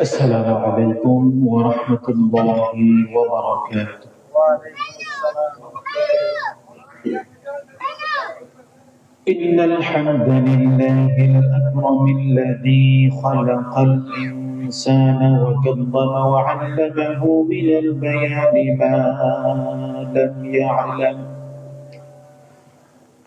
السلام عليكم ورحمة الله وبركاته. إن الحمد لله الأكرم الذي خلق الإنسان وكرم وعلمه من البيان ما لم يعلم.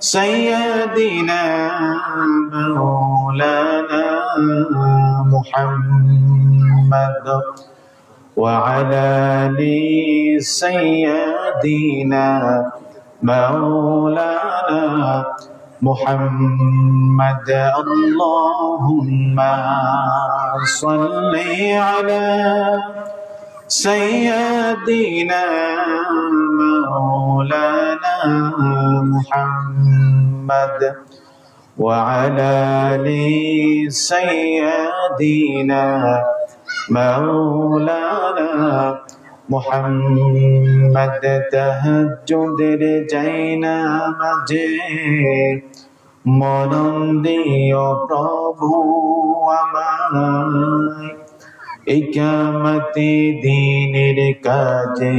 سيدنا مولانا محمد وعلى آل سيدنا مولانا محمد. اللهم صل على سيدنا مولانا محمد وعلى ال سيدنا مولانا محمد تهجد যাইনা মাঝে মনন দিও প্রভু আমায় ইকামতি দিনের কাজে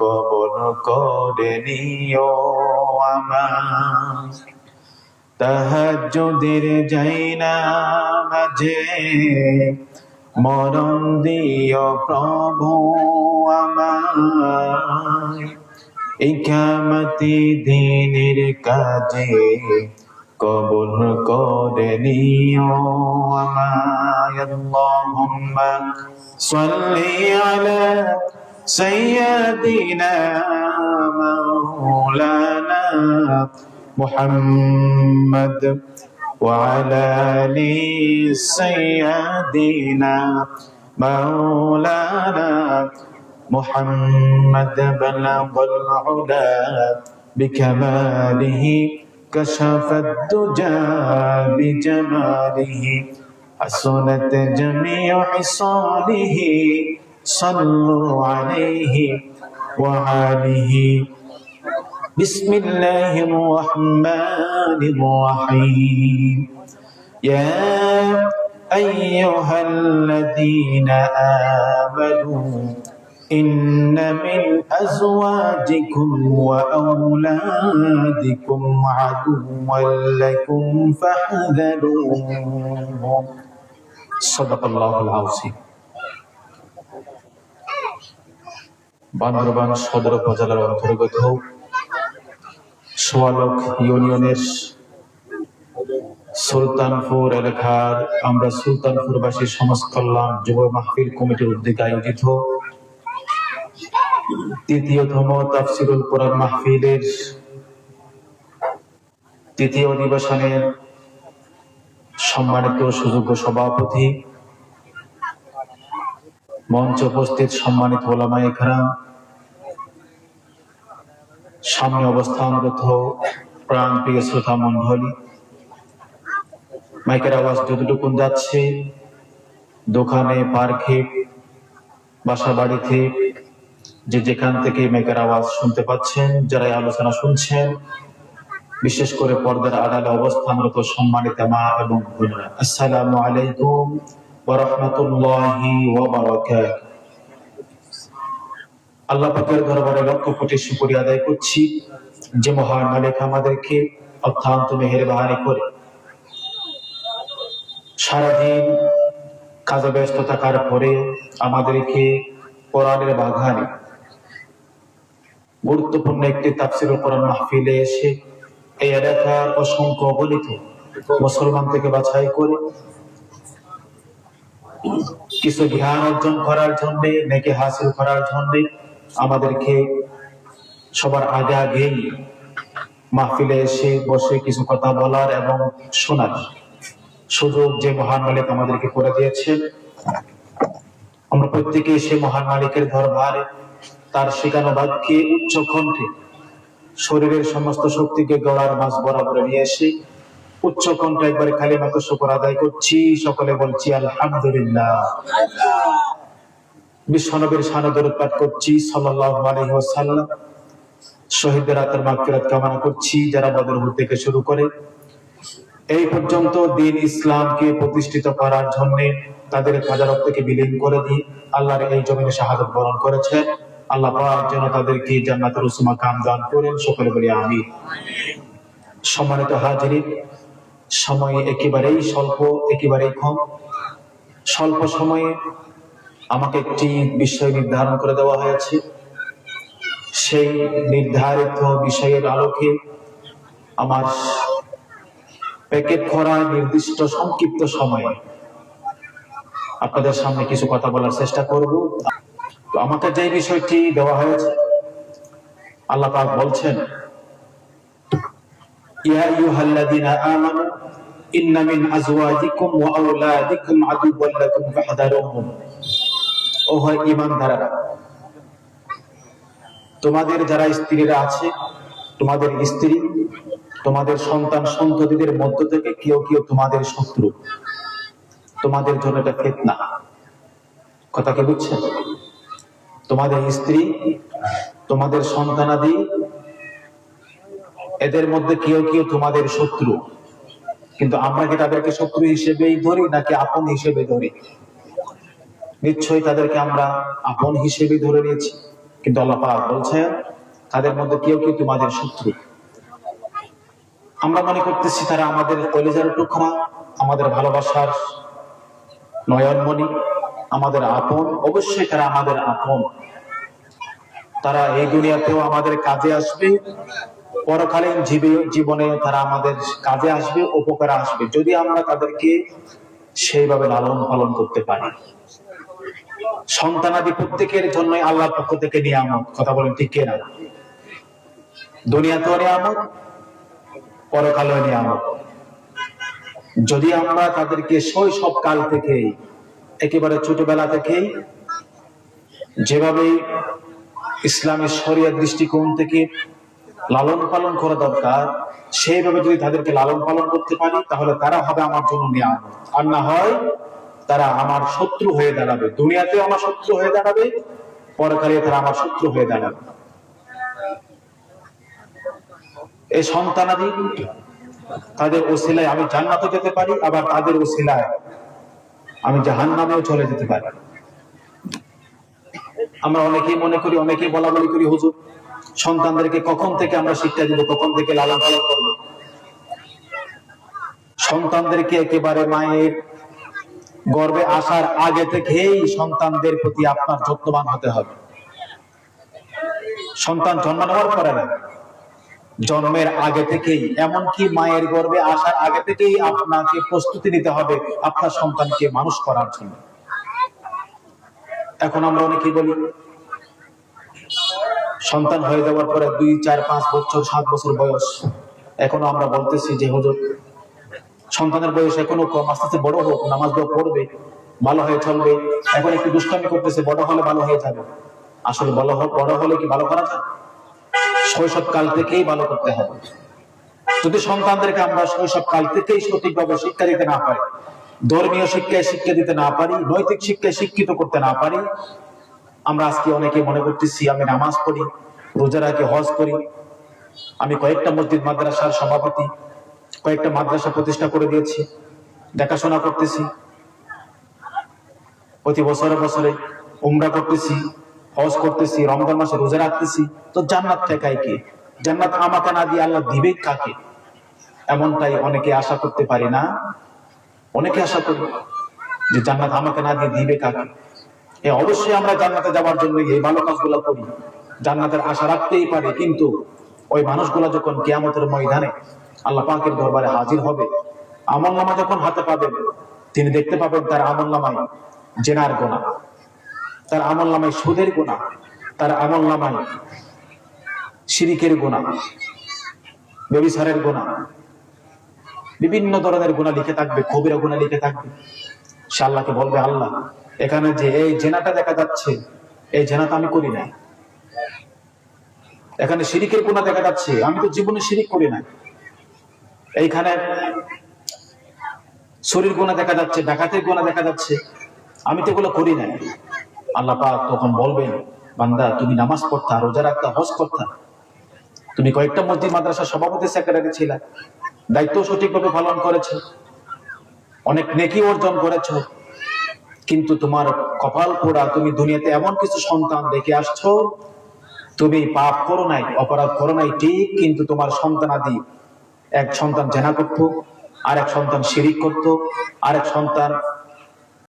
কবর করে নিও আমার তাহাজ্জুদের যাইনা মাঝে, মরণ দিও প্রভু ইকামতি দিনের কাজে কবুল করে নিও আমায়। আল্লাহুম্মা সাল্লি আলা سيدنا مولانا محمد وعلى آل سيدنا مولانا محمد بلغ العلا بكماله كشف الدجى بجماله حسنت جميع صاله صلوا عليه وعليه بسم الله الرحمن الرحيم. يا أيها الذين آمنوا إن من أزواجكم وأولادكم عدوا لكم فاحذروهم صدق الله العظيم. বান্দরবান সদর উপজেলার অন্তর্গত সোয়ালক ইউনিয়নের সুলতানপুর এলাকার আমরা সুলতানপুরবাসী সমাজ কল্যাণ যুব মাহফিল কমিটির উদ্যোগে আয়োজিত তৃতীয়তম তাফসিরুল কোরআন মাহফিলের তৃতীয় অধিবেশনের সম্মানিত সুযোগ্য সভাপতি মঞ্চ উপস্থিত সম্মানিত ওলামা একরাম। সামনে অবস্থানরত প্রাণ প্রিয় শ্রোতা মন্ডলী মাইকের আওয়াজ যতটুকুন যাচ্ছে, দোকানে পার্কে বাসা বাড়িতে, যে যেখান থেকে মাইকের আওয়াজ শুনতে পাচ্ছেন যারা আলোচনা শুনছেন, বিশেষ করে পর্দার আড়ালে অবস্থানরত সম্মানিত মা এবং বোনেরা। আসসালামু আলাইকুম। পাকের দরবারে লক্ষ কোটি শুকরিয়া আদায় করছি যে মহান মালিক আমাদেরকে অত্যন্ত মেহেরবানি করে সারাদিন কাজে ব্যস্ত থাকার পরে আমাদেরকে কোরআনের বাগানে গুরুত্বপূর্ণ একটি তাফসির কোরআন মাহফিলে এসে এই এলাকার অসংখ্য অগণিত মুসলমান থেকে বাছাই করে কিছু জ্ঞান অর্জন করার জন্য, নেকে হাসিল করার জন্য আমাদেরকে সবার আগে আগেই মাহফিলে এসে বসে কিছু কথা বলার এবং শোনার সুযোগ যে মহান মালিক আমাদেরকে করে দিয়েছে। আমরা প্রত্যেকে সে মহান মালিকের দরবারে তার শেখানো বাক্যে উচ্চ কণ্ঠে শরীরের সমস্ত শক্তিকে গড়ার মাছ বরাবর নিয়ে এসে উচ্চ কণ্ঠে একবারে শুকর আদায় করছি। সকলে বলছি, আলহামদুলিল্লাহ। করছি কামনা করছি, যারা বদরহুদ থেকে শুরু করে। এই পর্যন্ত দিন ইসলামকে প্রতিষ্ঠিত করার জন্য তাদের হাজার থেকে বিলীন করে দিয়ে আল্লাহর এই জমিনে শাহাদত বরণ করেছেন আল্লাহ যেন তাদেরকে জান্নাতের উসমা কাম দান করেন, সকলে বলি আমি সম্মানিত হাজিরিন সময় একেবারেই স্বল্প, একেবারেই কম। স্বল্প সময়ে আমাকে একটি বিষয় নির্ধারণ করে দেওয়া হয়েছে। সেই নির্ধারিত বিষয়ের আলোকে আমার প্যাকেট করা নির্দিষ্ট সংক্ষিপ্ত সময়ে আপনাদের সামনে কিছু কথা বলার চেষ্টা করব। আমাকে যে বিষয়টি দেওয়া হয়েছে, আল্লাহ বলছেন ইয়া আইয়ুহাল্লাযীনা আমানু ইন্না মিন আজওয়াজিকুম ওয়া আওলাদিকুম আদুওয়ান লাকুম ফাহদারুহুম ও হয় ঈমানদাররা, তোমাদের যারা স্ত্রীরা আছে, তোমাদের স্ত্রী, তোমাদের সন্তান সন্ততিদের মধ্য থেকে কেউ কেউ তোমাদের শত্রু। তোমাদের জন্য এটা ফেতনা। কথা কি বুঝছেন? তোমাদের স্ত্রী, তোমাদের সন্তানাদি এদের মধ্যে কেউ কেউ তোমাদের শত্রু। কিন্তু আমরা কি তাদেরকে শত্রু হিসেবেই ধরি, নাকি আপন হিসেবে ধরি? নিশ্চয়ই তাদেরকে আমরা আপন হিসেবে ধরে নিয়েছি। কিন্তু আল্লাহ পাক বলছেন, তাদের মধ্যে কেউ কেউ তোমাদের শত্রু। আমরা মনে করতেছি তারা আমাদের কলেজার টুকরা, আমাদের ভালোবাসার নয়নমণি, আমাদের আপন, অবশ্যই তারা আমাদের আপন। তারা এই দুনিয়াতেও আমাদের কাজে আসবে। পরকালীন জীবনে তারা আমাদের কাজে আসবে, উপকারে আসবে। যদি আমরা তাদেরকে সেইভাবে লালন পালন করতে পারি। সন্তানাদি প্রত্যেকের জন্যই আল্লাহর পক্ষ থেকে নিয়ামত। কথা বলেন ঠিক কিনা? দুনিয়াতেও নিয়ামত, পরকালেও নিয়ামত। যদি আমরা তাদেরকে শৈশব কাল থেকে একেবারে ছোটবেলা থেকেই, যেভাবে ইসলামের শরিয়ার দৃষ্টিকোণ থেকে লালন পালন করা দরকার। সেইভাবে যদি তাদেরকে লালন পালন করতে পারি, তাহলে তারা হবে আমার জন্য নিয়ামত। আর না হয় তারা আমার শত্রু হয়ে দাঁড়াবে। দুনিয়াতেও আমার শত্রু হয়ে দাঁড়াবে, পরকালে তারা আমার শত্রু হয়ে দাঁড়াবে। এই সন্তানাদি, তাদের ওসিলায় আমি জান্নাতে যেতে পারি, আবার তাদের ওসিলায় আমি জাহান নামেও চলে যেতে পারি। আমরা অনেকেই মনে করি, অনেকেই বলা বলি করি, হুজুর সন্তানদেরকে কখন থেকে আমরা শিক্ষা দিব, কখন থেকে লালন পালন করব? সন্তানদেরকে একেবারে মায়ের গর্বে আসার আগে থেকেই সন্তানদের প্রতি আপনার যত্নবান হতে হবে। সন্তান জন্ম নেওয়ার পরে না, জন্মের আগে থেকেই, এমনকি মায়ের গর্বে আসার আগে থেকেই আপনাকে প্রস্তুতি নিতে হবে আপনার সন্তানকে মানুষ করার জন্য। এখন আমরা অনেকেই বলি সন্তান হয়ে যাওয়ার পরে দুই, চার, পাঁচ বছর, সাত বছর বয়স। এখনও আমরা বলতেছি যে, হুজুর, সন্তানের বয়স এখনও কম, আস্তে আস্তে বড় হোক, নামাজ পড়বে, ভালো হয়ে চলবে, এখন একটু দুষ্টামি করতেছে, বড় হলে ভালো হয়ে যাবে। আসলে বড় বড় হলে কি ভালো করা যায়? শৈশব কাল থেকেই ভালো করতে হবে। যদি সন্তানদেরকে আমরা শৈশব কাল থেকেই সঠিকভাবে শিক্ষা দিতে না পারি, ধর্মীয় শিক্ষায় শিক্ষা দিতে না পারি, নৈতিক শিক্ষায় শিক্ষিত করতে না পারি আমরা আজকে অনেকে মনে করতেছি, আমি নামাজ পড়ি, রোজা রাখি, হজ করি। আমি কয়েকটা মসজিদ, মাদ্রাসার সভাপতি, কয়েকটা মাদ্রাসা প্রতিষ্ঠা করে দিয়েছি, দেখাশোনা করতেছি। প্রতি বছরে বছরে উমরা করতেছি, হজ করতেছি, রমজান মাসে রোজা রাখতেছি। তো জান্নাত ঠেকায় কে? জান্নাত আমাকে না দিয়ে আল্লাহ দিবে কাকে? এমনটাই অনেকে আশা করতে পারি না। অনেকে আশা করি যে জান্নাত আমাকে না দিয়ে দিবে কাকে? এ অবশ্যই আমরা জান্নাতে যাওয়ার জন্য এই ভালো কাজগুলো করি। জান্নাতের আশা রাখতেই পারি, কিন্তু ওই মানুষগুলা যখন কিয়ামতের ময়দানে আল্লাহ পাকের দরবারে হাজির হবে, আমল নামা যখন হাতে পাবেন, তিনি দেখতে পাবেন তার আমল নামায় জেনার গোনা, তার আমল নামায় সুদের গোনা, তার আমল নামায় শিরিকের গোনা বেবিসারের গোনা, বিভিন্ন ধরনের গুণা লিখে থাকবে, কবিরা গুণা লিখে থাকবে। সে আল্লাহকে বলবে, আল্লাহ এখানে যে এই জেনাটা দেখা যাচ্ছে, এই জেনাটা আমি করি নাই। এখানে শিরিকের গুণা দেখা যাচ্ছে, আমি তো জীবনে শিরিক করি নাই। এইখানে শরীর গুণা দেখা যাচ্ছে, ডাকাতের গুণা দেখা যাচ্ছে, আমি তো এগুলো করি নাই। আল্লাহ পাক তখন বলবেন, বান্দা, তুমি নামাজ পড়তা, রোজা রাখতা, হজ করতা। তুমি কয়েকটা মসজিদ মাদ্রাসার সভাপতি সেক্রেটারি ছিলা। দায়িত্ব সঠিকভাবে পালন করেছ। অনেক নেকি অর্জন করেছ। কিন্তু তোমার কপাল পোড়া, তুমি দুনিয়াতে এমন কিছু সন্তান দেখে আসছ, তুমি পাপ করো নাই, অপরাধ করো নাই, ঠিক কিন্তু তোমার সন্তান আদি, এক সন্তান জেনা করতো আর এক সন্তান শিরিক করত আর এক সন্তান